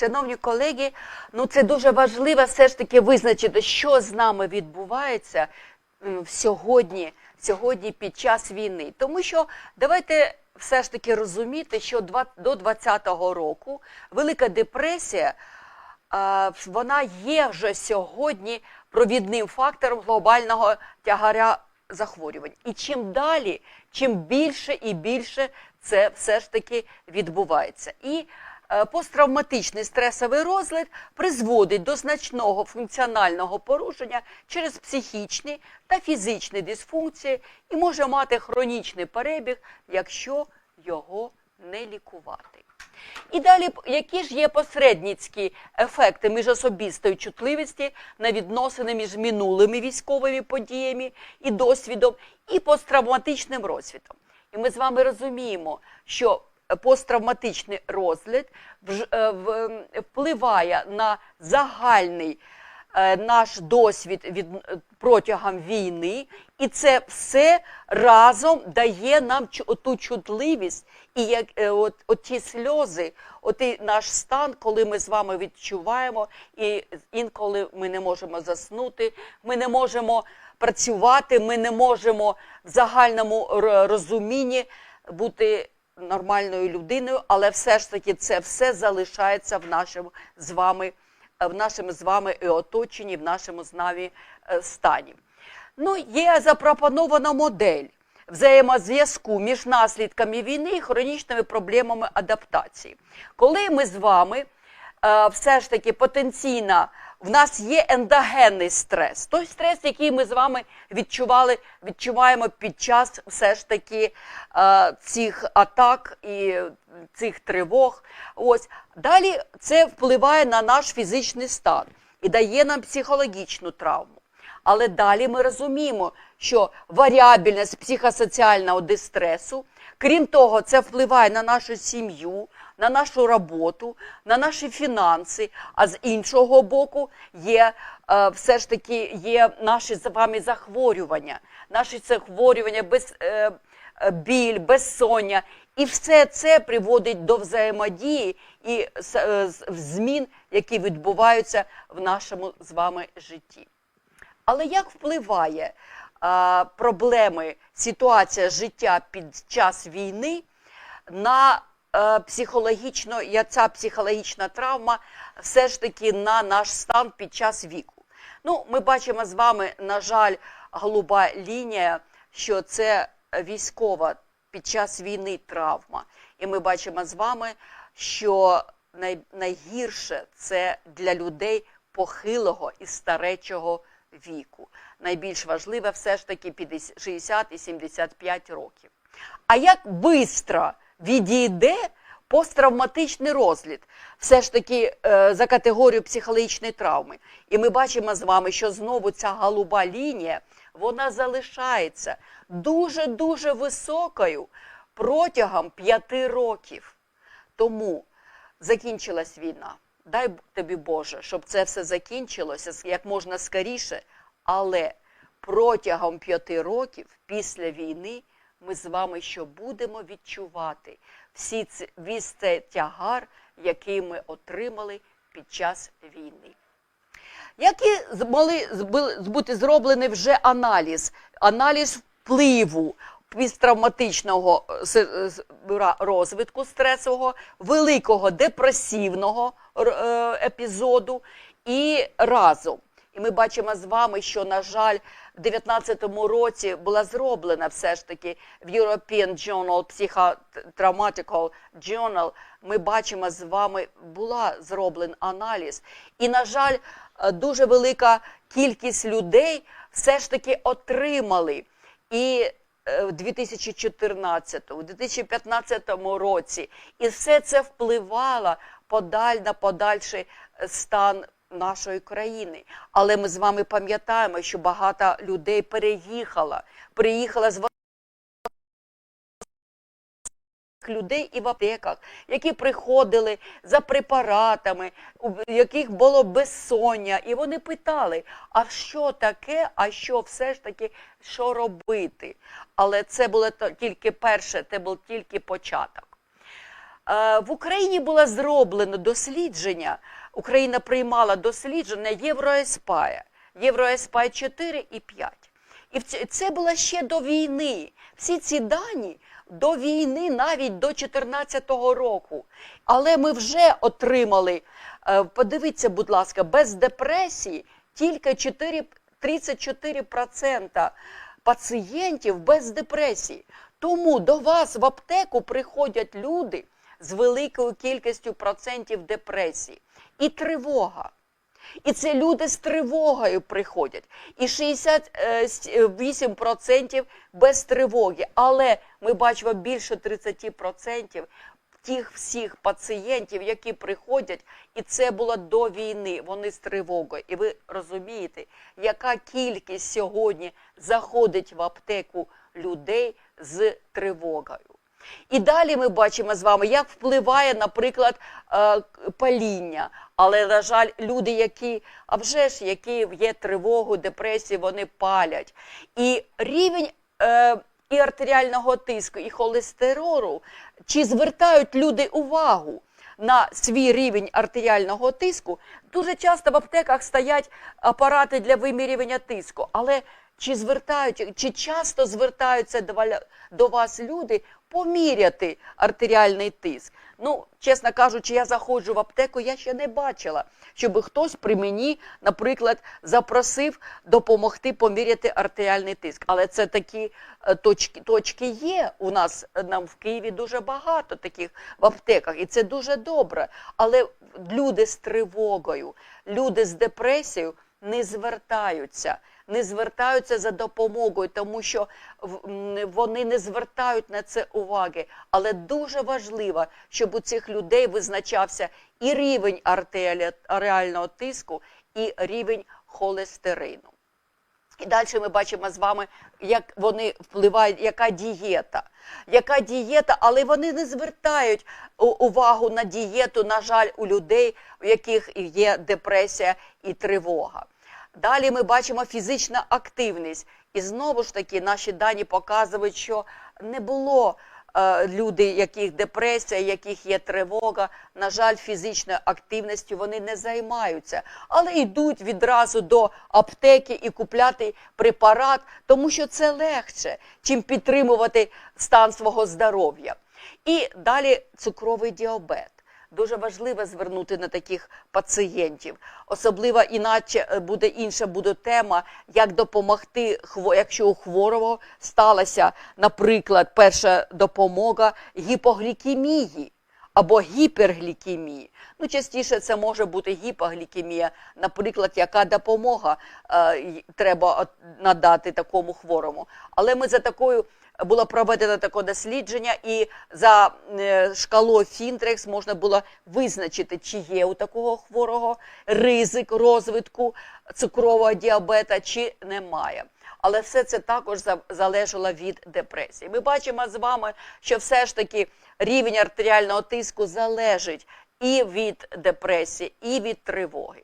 Шановні колеги, ну це дуже важливо все ж таки визначити, що з нами відбувається сьогодні, сьогодні під час війни. Тому що давайте все ж таки розуміти, що до 20-го року Велика депресія вона є вже сьогодні провідним фактором глобального тягаря захворювань. І чим далі, чим більше і більше це все ж таки відбувається. І посттравматичний стресовий розлад призводить до значного функціонального порушення через психічні та фізичні дисфункції і може мати хронічний перебіг, якщо його не лікувати. І далі, які ж є посередницькі ефекти міжособистої чутливості на відносини між минулими військовими подіями і досвідом, і посттравматичним розвитом. І ми з вами розуміємо, що посттравматичний розгляд е, впливає на загальний е, наш досвід від е, протягом війни, і це все разом дає нам ту чутливість і як от, от ті сльози, отий наш стан, коли ми з вами відчуваємо, і інколи ми не можемо заснути, ми не можемо працювати, ми не можемо в загальному розумінні бути нормальною людиною, але все ж таки це все залишається в нашому з вами, е, в нашому з вами і оточенні, в нашому з нами е, стані. Ну, є запропонована модель взаємозв'язку між наслідками війни і хронічними проблемами адаптації. Коли ми з вами е, все ж таки потенційно в нас є ендогенний стрес, той стрес, який ми з вами відчували, відчуваємо під час все ж таки е, цих атак і цих тривог. Ось далі це впливає на наш фізичний стан і дає нам психологічну травму. Але далі ми розуміємо, що варіабельність психосоціального дистресу, крім того, це впливає на нашу сім'ю, на нашу роботу, на наші фінанси. А з іншого боку, є е, все ж таки є наші з вами захворювання, наші захворювання без е, біль, безсоння. І все це приводить до взаємодії і е, змін, які відбуваються в нашому з вами житті. Але як впливає а, проблеми, ситуація життя під час війни на психологічно, я ця психологічна травма все ж таки на наш стан під час віку? Ну, ми бачимо з вами, на жаль, голуба лінія, що це військова під час війни травма. І ми бачимо з вами, що най, найгірше це для людей похилого і старечого віку. Найбільш важливе все ж таки 50 60 і 75 років. А як швидко відійде посттравматичний розлід, все ж таки е, за категорію психологічної травми. І ми бачимо з вами, що знову ця голуба лінія вона залишається дуже-дуже високою протягом п'яти років. Тому закінчилась війна. Дай тобі Боже, щоб це все закінчилося як можна скоріше, але протягом п'яти років після війни ми з вами що будемо відчувати всі ці, весь цей тягар, який ми отримали під час війни. Які змогли бути зроблений вже аналіз, аналіз впливу пісттравматичного е, ра- розвитку стресового, великого депресивного е, епізоду і разом. І ми бачимо з вами, що, на жаль, 2019 році була зроблена все ж таки в European Journal Psychotraumatical Journal, ми бачимо з вами, була зроблений аналіз. І, на жаль, дуже велика кількість людей все ж таки отримали і е, в 2014, у 2015 році. І все це впливало подаль на подальший е, стан нашої країни. Але ми з вами пам'ятаємо, що багато людей переїхало, приїхало з людей і в аптеках, які приходили за препаратами, у яких було безсоння, і вони питали, а що таке, а що все ж таки, що робити? Але це було тільки перше, це був тільки початок. Е, В Україні було зроблено дослідження. Україна приймала дослідження Євроеспая, Євроеспай 4 і 5. І це було ще до війни. Всі ці дані до війни, навіть до 2014 року. Але ми вже отримали, е, подивіться, будь ласка, без депресії тільки 4, 34% пацієнтів без депресії. Тому до вас в аптеку приходять люди з великою кількістю процентів депресії і тривога. І це люди з тривогою приходять. І 68% без тривоги. Але ми бачимо більше 30% тих всіх пацієнтів, які приходять, і це було до війни. Вони з тривогою. І ви розумієте, яка кількість сьогодні заходить в аптеку людей з тривогою. І далі ми бачимо з вами, як впливає, наприклад, е, паління. Але, на жаль, люди, які, а вже ж, які є тривогу, депресії, вони палять. І рівень е, і артеріального тиску, і холестеролу, чи звертають люди увагу на свій рівень артеріального тиску, дуже часто в аптеках стоять апарати для вимірювання тиску. Але чи звертають, чи часто звертаються до вас люди поміряти артеріальний тиск? Ну, чесно кажучи, я заходжу в аптеку, я ще не бачила, щоб хтось при мені, наприклад, запросив допомогти поміряти артеріальний тиск. Але це такі е, точки, точки є у нас е, нам в Києві дуже багато таких в аптеках, і це дуже добре. Але люди з тривогою, люди з депресією не звертаються, не звертаються за допомогою, тому що вони не звертають на це уваги. Але дуже важливо, щоб у цих людей визначався і рівень артеріального тиску, і рівень холестерину. І далі ми бачимо з вами, як вони впливають, яка дієта. Яка дієта, але вони не звертають увагу на дієту, на жаль, у людей, у яких є депресія і тривога. Далі ми бачимо фізична активність. І знову ж таки, наші дані показують, що не було люди, яких депресія, яких є тривога, на жаль, фізичною активністю вони не займаються, але йдуть відразу до аптеки і купляти препарат, тому що це легше, чим підтримувати стан свого здоров'я. І далі цукровий діабет. Дуже важливо звернути на таких пацієнтів. Особливо іначе е, буде інша буде тема, як допомогти, якщо у хворого сталася, наприклад, перша допомога гіпоглікемії або гіперглікемії. Ну, частіше це може бути гіпоглікемія, наприклад, яка допомога е, треба надати такому хворому. Але ми за такою було проведено таке дослідження, і за е, шкалою Фінтрекс можна було визначити, чи є у такого хворого ризик розвитку цукрового діабета, чи немає. Але все це також залежало від депресії. Ми бачимо з вами, що все ж таки рівень артеріального тиску залежить і від депресії, і від тривоги.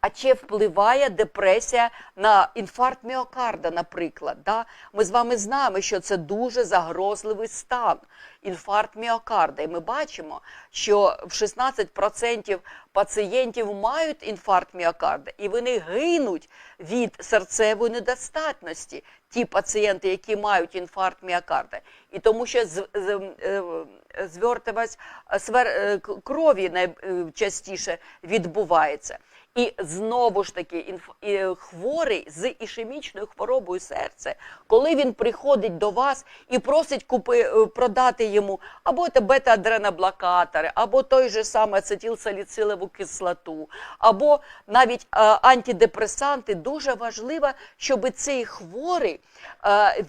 А чи впливає депресія на інфаркт міокарда, наприклад? Да? Ми з вами знаємо, що це дуже загрозливий стан інфаркт міокарда. І ми бачимо, що в 16% пацієнтів мають інфаркт міокарда, і вони гинуть від серцевої недостатності. Ті пацієнти, які мають інфаркт міокарда. І тому що з, з, е, свер, е, крові найчастіше відбувається. І знову ж таки, і хворий з ішемічною хворобою серця, коли він приходить до вас і просить купи... е, продати йому або бета-адреноблокатори, або той же самий ацетилсаліцилову кислоту, або навіть е, антидепресанти, дуже важливо, щоб цей хворий е,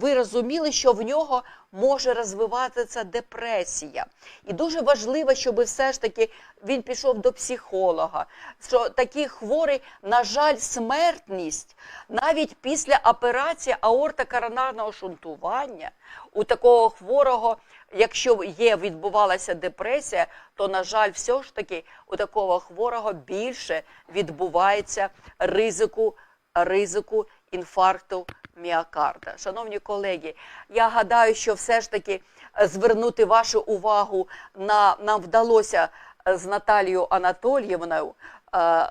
ви розуміли, що в нього може розвиватися депресія. І дуже важливо, щоб все ж таки він пішов до психолога. Що такі хворі, на жаль, смертність навіть після операції аортокоронарного шунтування у такого хворого, якщо є відбувалася депресія, то на жаль, все ж таки у такого хворого більше відбувається ризику, ризику інфаркту міокарда. Шановні колеги, я гадаю, що все ж таки е, звернути вашу увагу на нам вдалося е, з Наталією Анатоліївною е,